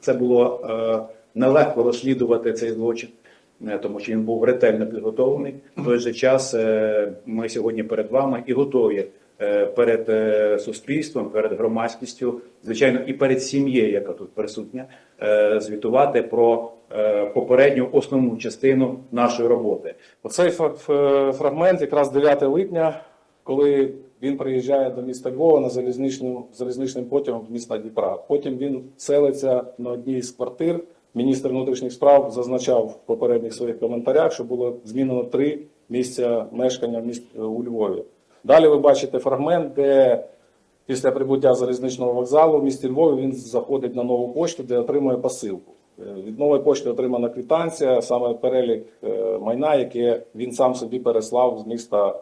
це було е, нелегко розслідувати цей злочин, е, тому що він був ретельно підготовлений. В той же час е, ми сьогодні перед вами і готові перед суспільством, перед громадськістю, звичайно, і перед сім'єю, яка тут присутня, звітувати про попередню основну частину нашої роботи. Оцей фра- фрагмент якраз 9 липня, коли він приїжджає до міста Львова на залізничним, залізничним потягом з міста Дніпра. Потім він селиться на одній з квартир. Міністр внутрішніх справ зазначав в попередніх своїх коментарях, що було змінено три місця мешкання в у Львові. Далі ви бачите фрагмент, де після прибуття залізничного вокзалу в місті Львові він заходить на нову пошту, де отримує посилку. Е, Від нової пошти отримана квитанція, саме перелік е, майна, яке він сам собі переслав з міста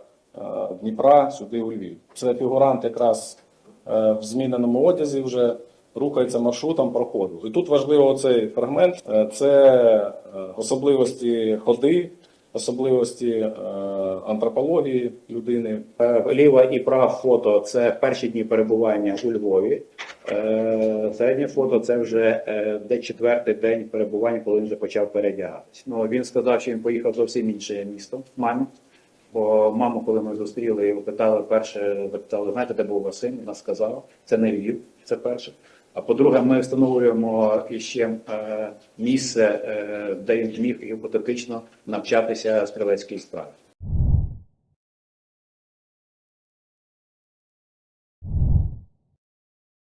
Дніпра сюди у Львів. Це фігурант якраз е, в зміненому одязі вже рухається маршрутом проходу. І тут важливо цей фрагмент е, це е, особливості ходи, особливості е, антропології людини. Е, Ліва і права фото це перші дні перебування у Львові. Е, Середнє фото це вже е, де четвертий день перебування, коли він вже почав передягатись. Ну він сказав, що він поїхав зовсім інше місто мамі. Бо маму, коли ми зустріли і питали, перше запитали, знаєте, де був син? Вона сказала, це не Львів, це перше. А по-друге, ми встановлюємо іще е, місце, е, де він міг гіпотетично навчатися стрілецькій справі.